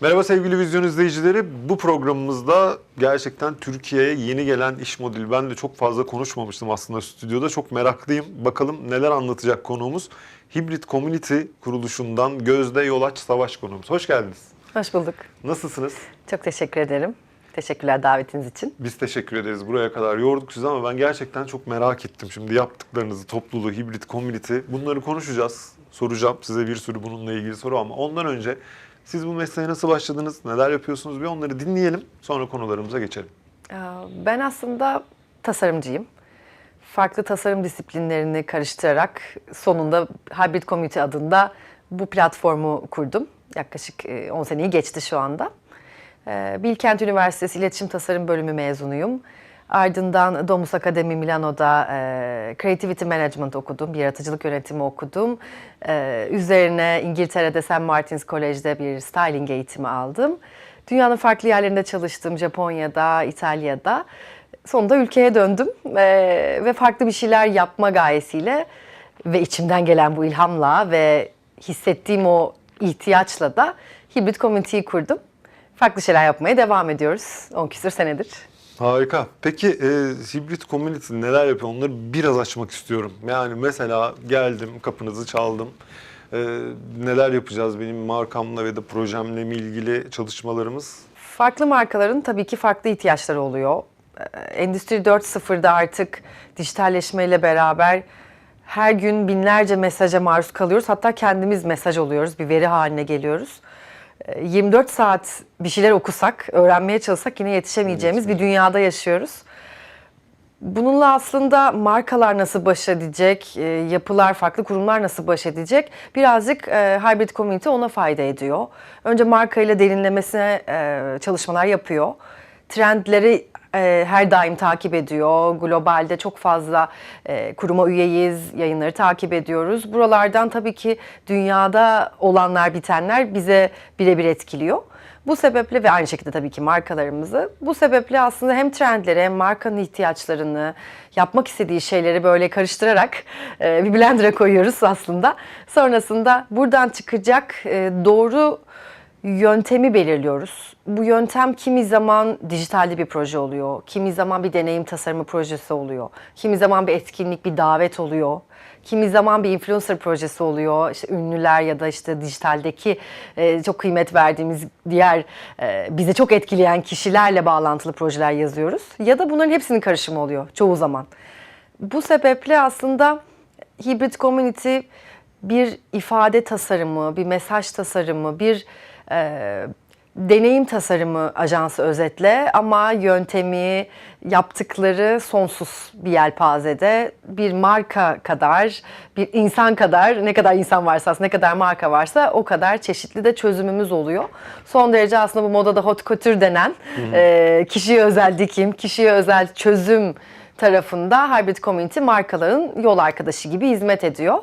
Merhaba sevgili vizyon izleyicileri. Bu programımızda gerçekten Türkiye'ye yeni gelen iş modeli. Ben de çok fazla konuşmamıştım aslında stüdyoda. Çok meraklıyım. Bakalım neler anlatacak konuğumuz. Hibrit Community kuruluşundan Gözde Yolaç Savaş konuğumuz. Hoş geldiniz. Hoş bulduk. Nasılsınız? Çok teşekkür ederim. Teşekkürler davetiniz için. Biz teşekkür ederiz. Buraya kadar yorduk sizi ama ben gerçekten çok merak ettim. Şimdi yaptıklarınızı, topluluğu, hibrit community bunları konuşacağız. Soracağım size bir sürü bununla ilgili soru ama ondan önce siz bu mesleğe nasıl başladınız, neler yapıyorsunuz bir onları dinleyelim. Sonra konularımıza geçelim. Ee, Ben aslında tasarımcıyım. Farklı tasarım disiplinlerini karıştırarak sonunda Hybrid Community adında bu platformu kurdum. Yaklaşık e, 10 seneyi geçti şu anda. Ee, Bilkent Üniversitesi İletişim Tasarım Bölümü mezunuyum. Ardından Domus Akademi Milano'da e, Creativity Management okudum, yaratıcılık yönetimi okudum. Ee, üzerine İngiltere'de St. Martin's College'de bir styling eğitimi aldım. Dünyanın farklı yerlerinde çalıştım, Japonya'da, İtalya'da. Sonunda ülkeye döndüm Ee, ve farklı bir şeyler yapma gayesiyle ve içimden gelen bu ilhamla ve hissettiğim o ihtiyaçla da Hibrit Community'yi kurdum. Farklı şeyler yapmaya devam ediyoruz 10 küsur senedir. Harika. Peki e, hibrit community neler yapıyor? Onları biraz açmak istiyorum. Yani mesela geldim, kapınızı çaldım. E, neler yapacağız benim markamla ve de projemle mi ilgili çalışmalarımız? Farklı markaların tabii ki farklı ihtiyaçları oluyor. Ee, Endüstri 4.0'da artık dijitalleşmeyle beraber her gün binlerce mesaja maruz kalıyoruz. Hatta kendimiz mesaj oluyoruz, bir veri haline geliyoruz. Ee, 24 saat bir şeyler okusak, öğrenmeye çalışsak yine yetişemeyeceğimiz bir dünyada yaşıyoruz. Bununla aslında markalar nasıl baş edecek, e, yapılar, farklı kurumlar nasıl baş edecek birazcık e, Hybrid Community ona fayda ediyor. Önce markayla derinlemesine e, çalışmalar yapıyor. Trendleri e, her daim takip ediyor. Globalde çok fazla e, kuruma üyeyiz, yayınları takip ediyoruz. Buralardan tabii ki dünyada olanlar, bitenler bize birebir etkiliyor. Bu sebeple ve aynı şekilde tabii ki markalarımızı bu sebeple aslında hem trendleri hem markanın ihtiyaçlarını yapmak istediği şeyleri böyle karıştırarak e, bir blender'a koyuyoruz aslında. Sonrasında buradan çıkacak e, doğru yöntemi belirliyoruz. Bu yöntem kimi zaman dijitalde bir proje oluyor, kimi zaman bir deneyim tasarımı projesi oluyor, kimi zaman bir etkinlik, bir davet oluyor. Kimi zaman bir influencer projesi oluyor. İşte ünlüler ya da işte dijitaldeki e, çok kıymet verdiğimiz diğer e, bize çok etkileyen kişilerle bağlantılı projeler yazıyoruz. Ya da bunların hepsinin karışımı oluyor çoğu zaman. Bu sebeple aslında hibrit community bir ifade tasarımı, bir mesaj tasarımı, bir e, deneyim tasarımı ajansı özetle ama yöntemi, yaptıkları sonsuz bir yelpazede bir marka kadar, bir insan kadar ne kadar insan varsa aslında ne kadar marka varsa o kadar çeşitli de çözümümüz oluyor. Son derece aslında bu modada hot couture denen e, kişiye özel dikim, kişiye özel çözüm tarafında Hybrid Community markaların yol arkadaşı gibi hizmet ediyor.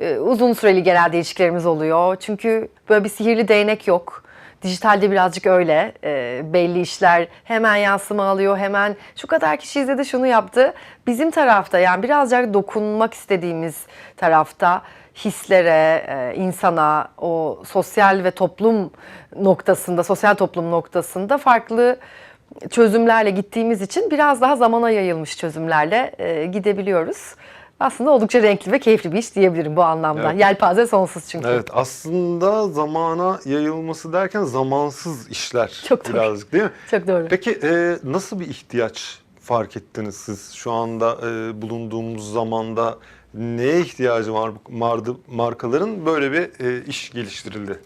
Ee, uzun süreli genelde ilişkilerimiz oluyor. Çünkü böyle bir sihirli değnek yok. Dijitalde birazcık öyle. Ee, belli işler hemen yansıma alıyor, hemen şu kadar kişi izledi şunu yaptı. Bizim tarafta yani birazcık dokunmak istediğimiz tarafta hislere, e, insana, o sosyal ve toplum noktasında, sosyal toplum noktasında farklı çözümlerle gittiğimiz için biraz daha zamana yayılmış çözümlerle e, gidebiliyoruz. Aslında oldukça renkli ve keyifli bir iş diyebilirim bu anlamda. Evet. Yelpaze sonsuz çünkü. Evet aslında zamana yayılması derken zamansız işler Çok doğru. birazcık değil mi? Çok doğru. Peki e, nasıl bir ihtiyaç fark ettiniz siz şu anda e, bulunduğumuz zamanda neye ihtiyacı var vardı markaların böyle bir e, iş geliştirildi?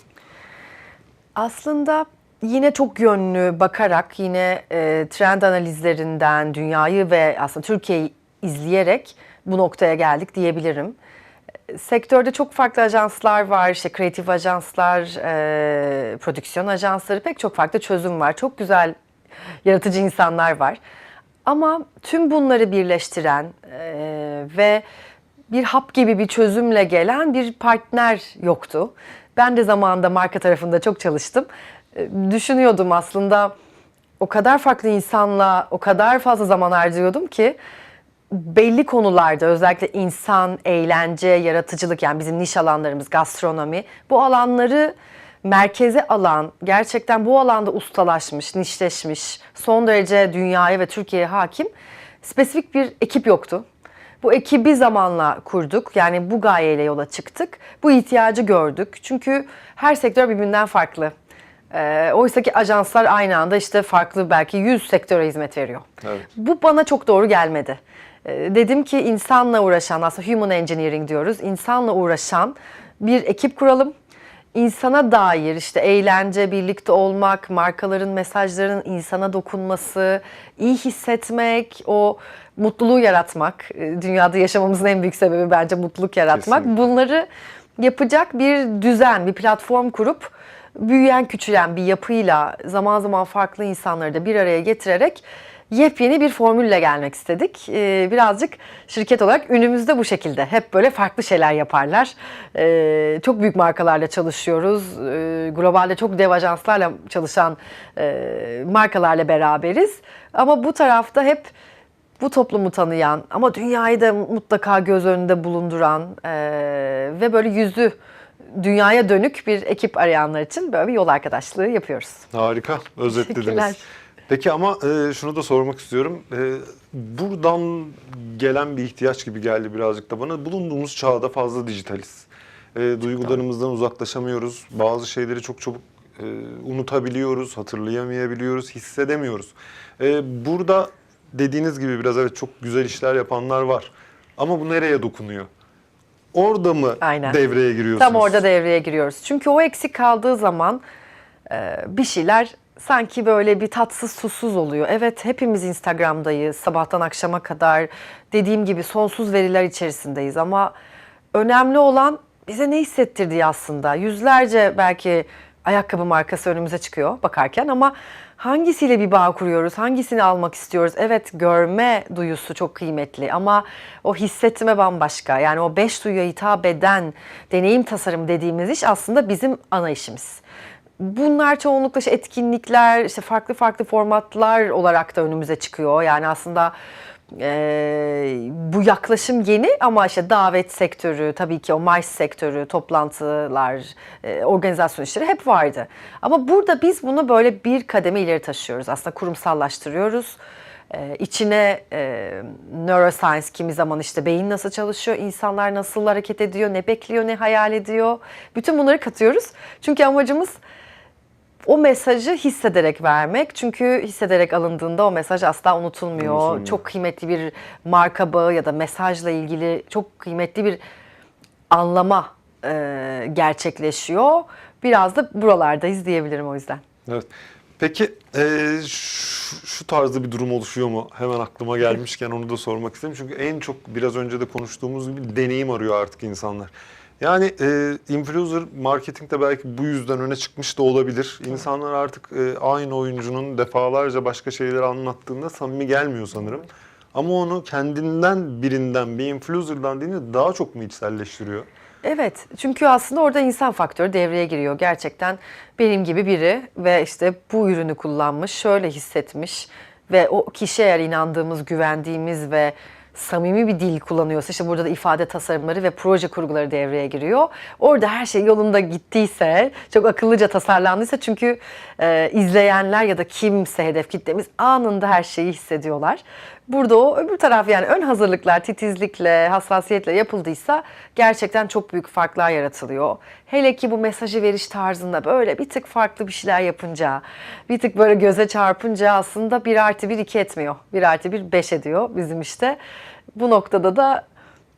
Aslında yine çok yönlü bakarak yine e, trend analizlerinden dünyayı ve aslında Türkiye'yi izleyerek bu noktaya geldik diyebilirim. Sektörde çok farklı ajanslar var, işte kreatif ajanslar, e, prodüksiyon ajansları, pek çok farklı çözüm var. Çok güzel yaratıcı insanlar var. Ama tüm bunları birleştiren e, ve bir hap gibi bir çözümle gelen bir partner yoktu. Ben de zamanında marka tarafında çok çalıştım. E, Düşünüyordum aslında o kadar farklı insanla o kadar fazla zaman harcıyordum ki belli konularda özellikle insan, eğlence, yaratıcılık yani bizim niş alanlarımız gastronomi bu alanları merkeze alan, gerçekten bu alanda ustalaşmış, nişleşmiş, son derece dünyaya ve Türkiye'ye hakim spesifik bir ekip yoktu. Bu ekibi zamanla kurduk. Yani bu gayeyle yola çıktık. Bu ihtiyacı gördük. Çünkü her sektör birbirinden farklı. Ee, Oysa ki ajanslar aynı anda işte farklı belki 100 sektöre hizmet veriyor. Evet. Bu bana çok doğru gelmedi. Ee, Dedim ki insanla uğraşan, aslında human engineering diyoruz, insanla uğraşan bir ekip kuralım. İnsana dair işte eğlence, birlikte olmak, markaların mesajlarının insana dokunması, iyi hissetmek, o mutluluğu yaratmak. e, Dünyada yaşamamızın en büyük sebebi bence mutluluk yaratmak. Kesinlikle. Bunları yapacak bir düzen, bir platform kurup büyüyen, küçülen bir yapıyla zaman zaman farklı insanları da bir araya getirerek yepyeni bir formülle gelmek istedik. Ee, birazcık şirket olarak ünümüzde bu şekilde. Hep böyle farklı şeyler yaparlar. Ee, çok büyük markalarla çalışıyoruz. Ee, globalde çok dev ajanslarla çalışan e, markalarla beraberiz. Ama bu tarafta hep bu toplumu tanıyan ama dünyayı da mutlaka göz önünde bulunduran e, ve böyle yüzü dünyaya dönük bir ekip arayanlar için böyle bir yol arkadaşlığı yapıyoruz. Harika, özetlediniz. Peki ama e, şunu da sormak istiyorum. E, buradan gelen bir ihtiyaç gibi geldi birazcık da bana. Bulunduğumuz çağda fazla dijitaliz. E, duygularımızdan uzaklaşamıyoruz. Bazı şeyleri çok çabuk e, unutabiliyoruz, hatırlayamayabiliyoruz, hissedemiyoruz. E, burada dediğiniz gibi biraz evet çok güzel işler yapanlar var. Ama bu nereye dokunuyor? Orada mı Aynen. devreye giriyorsunuz? Tam orada devreye giriyoruz. Çünkü o eksik kaldığı zaman e, bir şeyler sanki böyle bir tatsız susuz oluyor. Evet hepimiz Instagram'dayız sabahtan akşama kadar dediğim gibi sonsuz veriler içerisindeyiz ama önemli olan bize ne hissettirdiği aslında. Yüzlerce belki ayakkabı markası önümüze çıkıyor bakarken ama hangisiyle bir bağ kuruyoruz, hangisini almak istiyoruz? Evet görme duyusu çok kıymetli ama o hissetme bambaşka. Yani o beş duyuya hitap eden deneyim tasarım dediğimiz iş aslında bizim ana işimiz. Bunlar çoğunlukla işte etkinlikler, işte farklı farklı formatlar olarak da önümüze çıkıyor. Yani aslında ee, bu yaklaşım yeni ama işte davet sektörü, tabii ki o MICE sektörü, toplantılar, e, organizasyon işleri hep vardı. Ama burada biz bunu böyle bir kademe ileri taşıyoruz. Aslında kurumsallaştırıyoruz. Ee, içine e, neuroscience kimi zaman işte beyin nasıl çalışıyor, insanlar nasıl hareket ediyor, ne bekliyor, ne hayal ediyor. Bütün bunları katıyoruz. Çünkü amacımız o mesajı hissederek vermek. Çünkü hissederek alındığında o mesaj asla unutulmuyor. Unutulmuyor. Çok kıymetli bir marka bağı ya da mesajla ilgili çok kıymetli bir anlama e, gerçekleşiyor. Biraz da buralardayız diyebilirim o yüzden. Evet. Peki e, şu, şu tarzda bir durum oluşuyor mu? Hemen aklıma gelmişken onu da sormak istedim. Çünkü en çok biraz önce de konuştuğumuz gibi deneyim arıyor artık insanlar. Yani e, influencer marketingde belki bu yüzden öne çıkmış da olabilir. İnsanlar artık e, aynı oyuncunun defalarca başka şeyleri anlattığında samimi gelmiyor sanırım. Ama onu kendinden birinden, bir influencer'dan dinle daha çok mu içselleştiriyor? Evet çünkü aslında orada insan faktörü devreye giriyor. Gerçekten benim gibi biri ve işte bu ürünü kullanmış, şöyle hissetmiş ve o kişi eğer inandığımız, güvendiğimiz ve samimi bir dil kullanıyorsa işte burada da ifade tasarımları ve proje kurguları devreye giriyor. Orada her şey yolunda gittiyse, çok akıllıca tasarlandıysa çünkü e, izleyenler ya da kimse hedef kitlemiz anında her şeyi hissediyorlar. Burada o öbür taraf yani ön hazırlıklar titizlikle, hassasiyetle yapıldıysa gerçekten çok büyük farklar yaratılıyor. Hele ki bu mesajı veriş tarzında böyle bir tık farklı bir şeyler yapınca, bir tık böyle göze çarpınca aslında 1 artı 1 2 etmiyor. 1 artı 1 5 ediyor bizim işte. Bu noktada da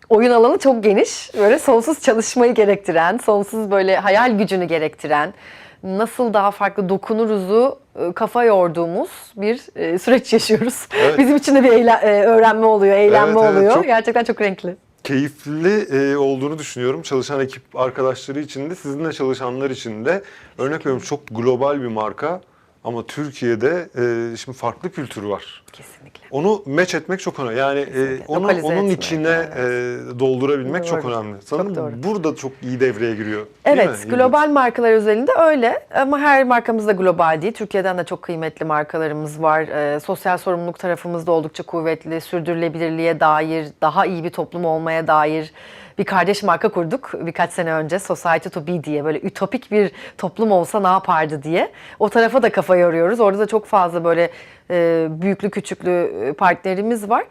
oyun alanı çok geniş. Böyle sonsuz çalışmayı gerektiren, sonsuz böyle hayal gücünü gerektiren, nasıl daha farklı dokunuruzu e, kafa yorduğumuz bir e, süreç yaşıyoruz. Evet. Bizim için de bir eğle- e, öğrenme oluyor, eğlenme Evet, evet, oluyor. çok- Gerçekten çok renkli. keyifli e, olduğunu düşünüyorum. Çalışan ekip arkadaşları için de sizinle çalışanlar için de. Örnek veriyorum çok global bir marka ama Türkiye'de e, şimdi farklı kültür var. Kesinlikle. Onu match etmek çok önemli. Yani e, onu Lokalize onun etmek, içine evet. e, doldurabilmek çok Doğru. önemli. Çok Sanırım doğru. burada çok iyi devreye giriyor. Evet, global markalar özelinde öyle ama her markamız da global değil. Türkiye'den de çok kıymetli markalarımız var. Ee, sosyal sorumluluk tarafımız da oldukça kuvvetli. Sürdürülebilirliğe dair, daha iyi bir toplum olmaya dair bir kardeş marka kurduk birkaç sene önce Society to Be diye böyle ütopik bir toplum olsa ne yapardı diye. O tarafa da kafa yoruyoruz. Orada da çok fazla böyle e, büyüklü küçüklü e, partnerimiz var.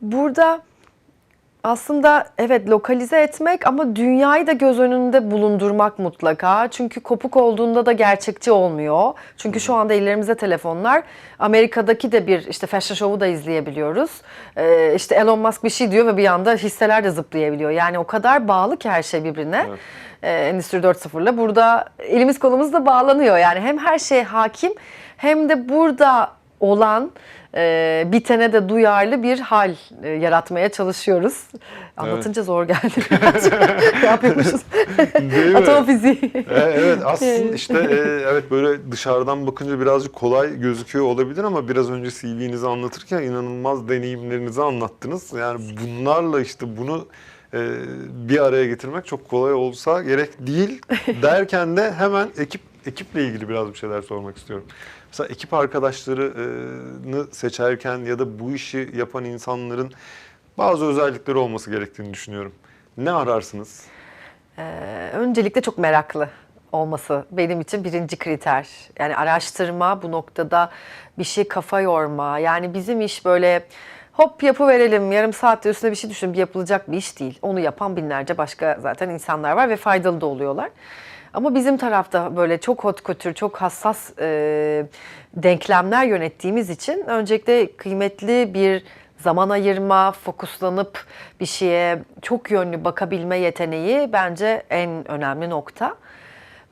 Burada aslında evet lokalize etmek ama dünyayı da göz önünde bulundurmak mutlaka. Çünkü kopuk olduğunda da gerçekçi olmuyor. Çünkü şu anda ellerimizde telefonlar. Amerika'daki de bir işte fashion show'u da izleyebiliyoruz. Ee, işte Elon Musk bir şey diyor ve bir anda hisseler de zıplayabiliyor. Yani o kadar bağlı ki her şey birbirine. Evet. Ee, Endüstri 4.0'la burada elimiz kolumuz da bağlanıyor. Yani hem her şeye hakim hem de burada olan e, bitene de duyarlı bir hal e, yaratmaya çalışıyoruz. Anlatınca zor geldi ne yapıyormuşuz? Atom fiziği. E, evet aslında işte e, evet böyle dışarıdan bakınca birazcık kolay gözüküyor olabilir ama biraz önce CV'nizi anlatırken inanılmaz deneyimlerinizi anlattınız. Yani bunlarla işte bunu e, bir araya getirmek çok kolay olsa gerek değil derken de hemen ekip ekiple ilgili biraz bir şeyler sormak istiyorum. Mesela ekip arkadaşlarını seçerken ya da bu işi yapan insanların bazı özellikleri olması gerektiğini düşünüyorum. Ne ararsınız? Ee, öncelikle çok meraklı olması benim için birinci kriter. Yani araştırma bu noktada bir şey kafa yorma. Yani bizim iş böyle hop yapı verelim yarım saatte üstüne bir şey düşünüp yapılacak bir iş değil. Onu yapan binlerce başka zaten insanlar var ve faydalı da oluyorlar. Ama bizim tarafta böyle çok hot couture, çok hassas e, denklemler yönettiğimiz için öncelikle kıymetli bir zaman ayırma, fokuslanıp bir şeye çok yönlü bakabilme yeteneği bence en önemli nokta.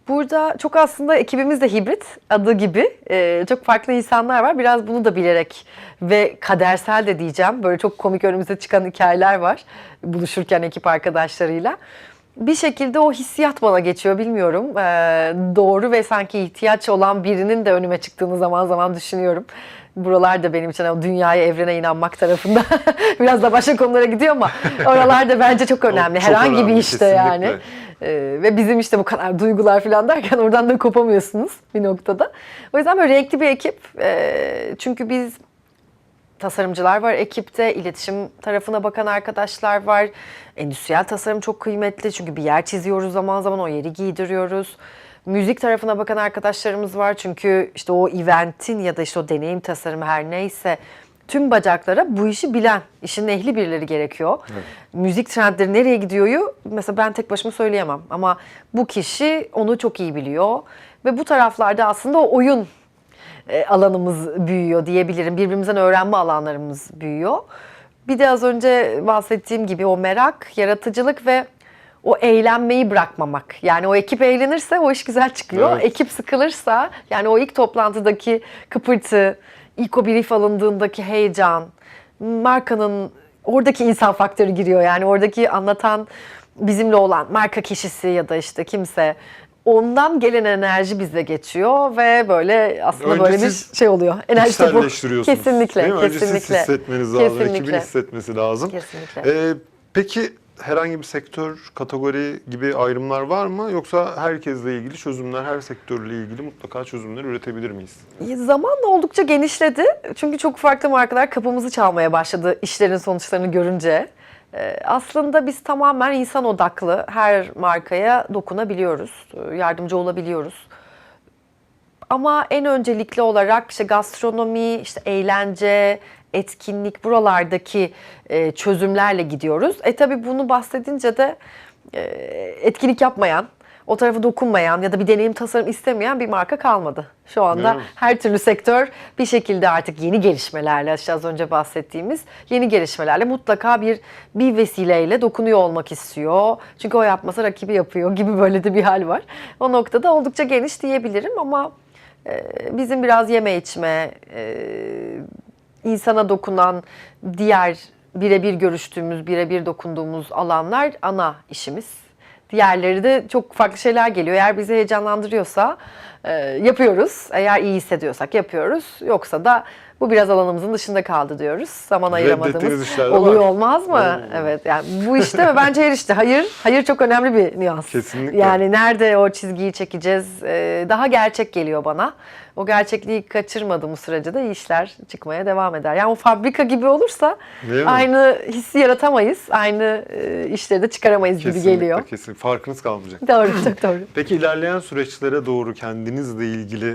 Burada çok aslında ekibimiz de hibrit adı gibi e, çok farklı insanlar var. Biraz bunu da bilerek ve kadersel de diyeceğim. Böyle çok komik önümüze çıkan hikayeler var buluşurken ekip arkadaşlarıyla. Bir şekilde o hissiyat bana geçiyor bilmiyorum. E, doğru ve sanki ihtiyaç olan birinin de önüme çıktığını zaman zaman düşünüyorum. Buralar da benim için o dünyaya, evrene inanmak tarafında biraz da başka konulara gidiyor ama oralar da bence çok önemli. Çok Herhangi bir önemli, işte kesinlikle. yani. Ee, ve bizim işte bu kadar duygular falan derken oradan da kopamıyorsunuz bir noktada. O yüzden böyle renkli bir ekip. Ee, çünkü biz tasarımcılar var ekipte, iletişim tarafına bakan arkadaşlar var. Endüstriyel tasarım çok kıymetli çünkü bir yer çiziyoruz zaman zaman o yeri giydiriyoruz. Müzik tarafına bakan arkadaşlarımız var çünkü işte o eventin ya da işte o deneyim tasarımı her neyse tüm bacaklara bu işi bilen, işin ehli birileri gerekiyor. Müzik trendleri nereye gidiyoryu mesela ben tek başıma söyleyemem ama bu kişi onu çok iyi biliyor ve bu taraflarda aslında o oyun e, alanımız büyüyor diyebilirim. Birbirimizden öğrenme alanlarımız büyüyor. Bir de az önce bahsettiğim gibi o merak, yaratıcılık ve o eğlenmeyi bırakmamak. Yani o ekip eğlenirse o iş güzel çıkıyor. Evet. Ekip sıkılırsa yani o ilk toplantıdaki kıpırtı, ilk o brief alındığındaki heyecan, markanın oradaki insan faktörü giriyor. Yani oradaki anlatan bizimle olan marka kişisi ya da işte kimse ondan gelen enerji bize geçiyor ve böyle aslında Önce böyle bir siz şey oluyor. Enerji topu. Kesinlikle, Değil mi? Önce siz kesinlikle. hissetmeniz lazım. Ekibin Kesinlikle. hissetmesi lazım. Kesinlikle. Ee, peki herhangi bir sektör, kategori gibi ayrımlar var mı? Yoksa herkesle ilgili çözümler, her sektörle ilgili mutlaka çözümler üretebilir miyiz? Zamanla oldukça genişledi. Çünkü çok farklı markalar kapımızı çalmaya başladı işlerin sonuçlarını görünce. Ee, Aslında biz tamamen insan odaklı her markaya dokunabiliyoruz, yardımcı olabiliyoruz. Ama en öncelikli olarak işte gastronomi, işte eğlence, etkinlik buralardaki e, çözümlerle gidiyoruz. E tabi bunu bahsedince de e, etkinlik yapmayan, o tarafa dokunmayan ya da bir deneyim tasarım istemeyen bir marka kalmadı. Şu anda mi? her türlü sektör bir şekilde artık yeni gelişmelerle, işte az önce bahsettiğimiz yeni gelişmelerle mutlaka bir bir vesileyle dokunuyor olmak istiyor. Çünkü o yapmasa rakibi yapıyor gibi böyle de bir hal var. O noktada oldukça geniş diyebilirim ama e, bizim biraz yeme içme, e, insana dokunan diğer birebir görüştüğümüz, birebir dokunduğumuz alanlar ana işimiz. Diğerleri de çok farklı şeyler geliyor. Eğer bizi heyecanlandırıyorsa Ee, yapıyoruz. Eğer iyi hissediyorsak yapıyoruz. Yoksa da bu biraz alanımızın dışında kaldı diyoruz. Zaman ayıramadığımız oluyor var. olmaz mı? Oo. Evet yani bu işte ve bence her işte hayır hayır çok önemli bir nüans. Kesinlikle. Yani nerede o çizgiyi çekeceğiz? Ee, daha gerçek geliyor bana. O gerçekliği kaçırmadığım sürece de işler çıkmaya devam eder. Yani o fabrika gibi olursa Değil mi? aynı hissi yaratamayız. Aynı e, işleri de çıkaramayız gibi Kesinlikle, geliyor. Kesin. Farkınız kalmayacak. Doğru, çok doğru. Peki ilerleyen süreçlere doğru kendinizle ilgili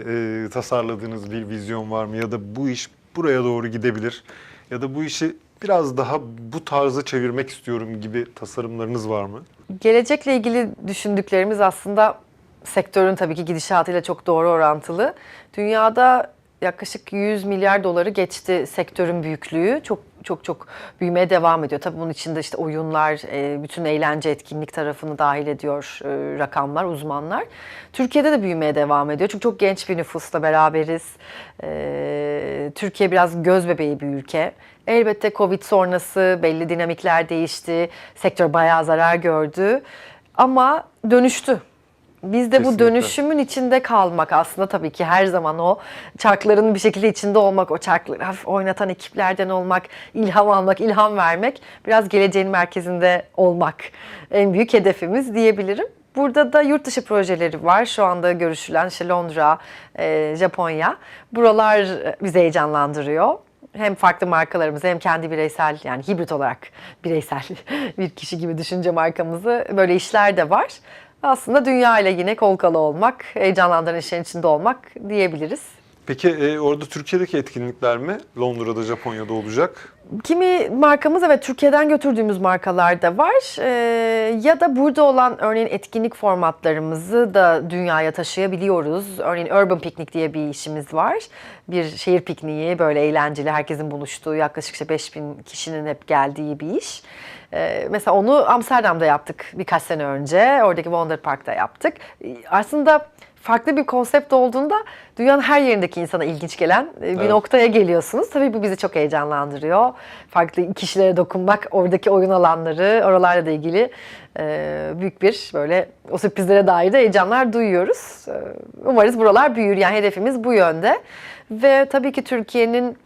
e, tasarladığınız bir vizyon var mı? Ya da bu iş buraya doğru gidebilir? Ya da bu işi biraz daha bu tarzı çevirmek istiyorum gibi tasarımlarınız var mı? Gelecekle ilgili düşündüklerimiz aslında sektörün tabii ki gidişatıyla çok doğru orantılı. Dünyada yaklaşık 100 milyar doları geçti sektörün büyüklüğü. Çok çok çok büyümeye devam ediyor. Tabii bunun içinde işte oyunlar, e, bütün eğlence, etkinlik tarafını dahil ediyor e, rakamlar, uzmanlar. Türkiye'de de büyümeye devam ediyor. Çünkü çok genç bir nüfusla beraberiz. E, Türkiye biraz göz bebeği bir ülke. Elbette Covid sonrası belli dinamikler değişti. Sektör bayağı zarar gördü. Ama dönüştü. Biz de bu Kesinlikle. dönüşümün içinde kalmak aslında tabii ki her zaman o çarkların bir şekilde içinde olmak, o çarkları hafif oynatan ekiplerden olmak, ilham almak, ilham vermek, biraz geleceğin merkezinde olmak en büyük hedefimiz diyebilirim. Burada da yurt dışı projeleri var. Şu anda görüşülen işte Londra, e, Japonya. Buralar e, bizi heyecanlandırıyor. Hem farklı markalarımızı hem kendi bireysel yani hibrit olarak bireysel bir kişi gibi düşünce markamızı böyle işler de var. Aslında dünya ile yine kol kola olmak, heyecanlandıran işlerin içinde olmak diyebiliriz. Peki e, orada Türkiye'deki etkinlikler mi? Londra'da, Japonya'da olacak. Kimi markamız evet Türkiye'den götürdüğümüz markalar da var. Ee, ya da burada olan örneğin etkinlik formatlarımızı da dünyaya taşıyabiliyoruz. Örneğin Urban Picnic diye bir işimiz var. Bir şehir pikniği böyle eğlenceli herkesin buluştuğu yaklaşık işte 5000 kişinin hep geldiği bir iş. Ee, mesela onu Amsterdam'da yaptık birkaç sene önce. Oradaki Wonder Park'ta yaptık. Ee, Aslında farklı bir konsept olduğunda dünyanın her yerindeki insana ilginç gelen e, bir Evet. noktaya geliyorsunuz. Tabii bu bizi çok heyecanlandırıyor. Farklı kişilere dokunmak, oradaki oyun alanları, oralarla da ilgili e, büyük bir böyle o sürprizlere dair de heyecanlar duyuyoruz. E, umarız buralar büyür. Yani hedefimiz bu yönde. Ve tabii ki Türkiye'nin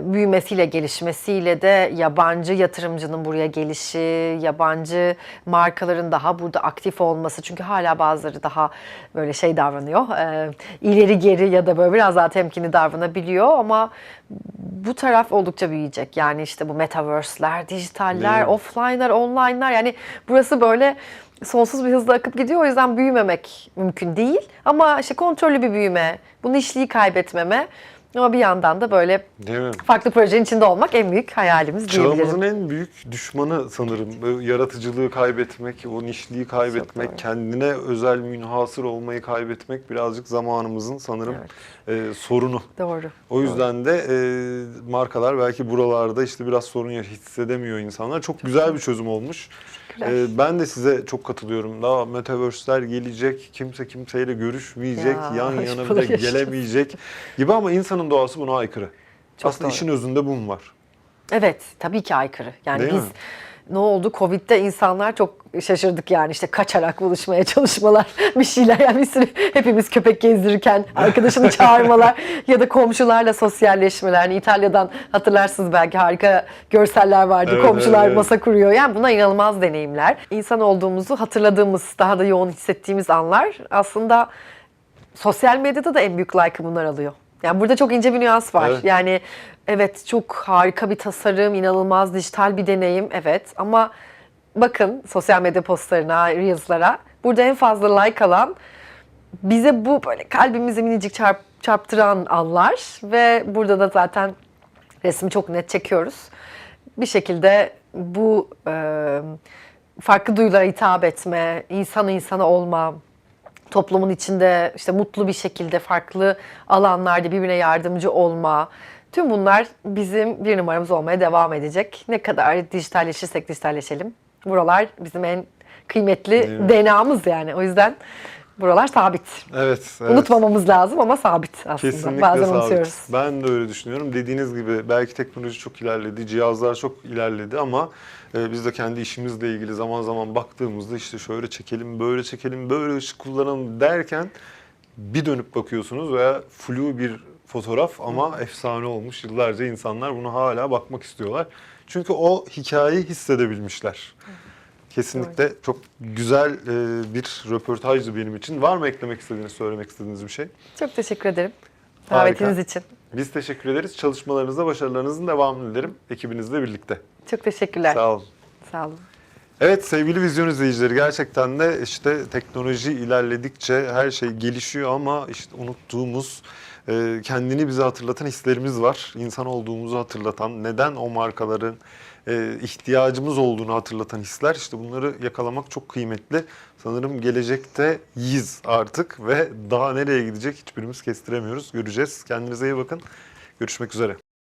büyümesiyle, gelişmesiyle de yabancı yatırımcının buraya gelişi, yabancı markaların daha burada aktif olması. Çünkü hala bazıları daha böyle şey davranıyor, ileri geri ya da böyle biraz daha temkinli davranabiliyor ama bu taraf oldukça büyüyecek. Yani işte bu metaverse'ler, dijitaller, mi? offline'lar, online'lar yani burası böyle sonsuz bir hızla akıp gidiyor. O yüzden büyümemek mümkün değil. Ama işte kontrollü bir büyüme, bu nişliği kaybetmeme ama bir yandan da böyle farklı projenin içinde olmak en büyük hayalimiz diyebilirim. Çağımızın en büyük düşmanı sanırım. Yaratıcılığı kaybetmek, o nişliği kaybetmek, doğru. kendine özel münhasır olmayı kaybetmek birazcık zamanımızın sanırım e, sorunu. Doğru. O yüzden de e, markalar belki buralarda işte biraz sorun hissedemiyor insanlar. Çok güzel bir çözüm olmuş. Teşekkürler. E, ben de size çok katılıyorum. Daha metaverse'ler gelecek, kimse kimseyle görüşmeyecek, Ya, yan yana bile gelemeyecek gibi ama insanın doğası buna aykırı. Çok Aslında doğru. işin özünde bu mu var? Evet, tabii ki aykırı. Yani Değil biz mi? ne oldu? Covid'de insanlar çok şaşırdık yani işte kaçarak buluşmaya çalışmalar, bir şeyler yani bir sürü hepimiz köpek gezdirirken arkadaşını çağırmalar ya da komşularla sosyalleşmeler. Yani İtalya'dan hatırlarsınız belki harika görseller vardı. Evet, Komşular evet. masa kuruyor. Yani buna inanılmaz deneyimler. İnsan olduğumuzu hatırladığımız, daha da yoğun hissettiğimiz anlar aslında sosyal medyada da en büyük like'ı bunlar alıyor. Yani burada çok ince bir nüans var. Evet. Yani evet çok harika bir tasarım, inanılmaz dijital bir deneyim evet ama bakın sosyal medya postlarına, reels'lara burada en fazla like alan bize bu böyle kalbimizi minicik çarp, çarptıran anlar ve burada da zaten resmi çok net çekiyoruz. Bir şekilde bu e, farklı duyulara hitap etme, insan insana olma, toplumun içinde işte mutlu bir şekilde farklı alanlarda birbirine yardımcı olma. Tüm bunlar bizim bir numaramız olmaya devam edecek. Ne kadar dijitalleşirsek dijitalleşelim. Buralar bizim en kıymetli? DNA'mız yani. O yüzden buralar sabit. Evet. evet. Unutmamamız lazım ama sabit aslında. Kesinlikle Bazen sabit. unutuyoruz. Ben de öyle düşünüyorum. Dediğiniz gibi belki teknoloji çok ilerledi, cihazlar çok ilerledi ama e, biz de kendi işimizle ilgili zaman zaman baktığımızda işte şöyle çekelim, böyle çekelim, böyle ışık kullanalım derken bir dönüp bakıyorsunuz veya flu bir fotoğraf ama efsane olmuş. Yıllarca insanlar bunu hala bakmak istiyorlar. Çünkü o hikayeyi hissedebilmişler. Kesinlikle çok güzel e, bir röportajdı benim için. Var mı eklemek istediğiniz, söylemek istediğiniz bir şey? Çok teşekkür ederim Harika. davetiniz için. Biz teşekkür ederiz. Çalışmalarınızda başarılarınızın devamını dilerim ekibinizle birlikte. Çok teşekkürler. Sağ olun. Sağ olun. Evet sevgili vizyon izleyicileri gerçekten de işte teknoloji ilerledikçe her şey gelişiyor ama işte unuttuğumuz e, kendini bize hatırlatan hislerimiz var. İnsan olduğumuzu hatırlatan, neden o markaların e, ihtiyacımız olduğunu hatırlatan hisler. İşte bunları yakalamak çok kıymetli. Sanırım gelecekte yiyiz artık ve daha nereye gidecek hiçbirimiz kestiremiyoruz. Göreceğiz. Kendinize iyi bakın. Görüşmek üzere.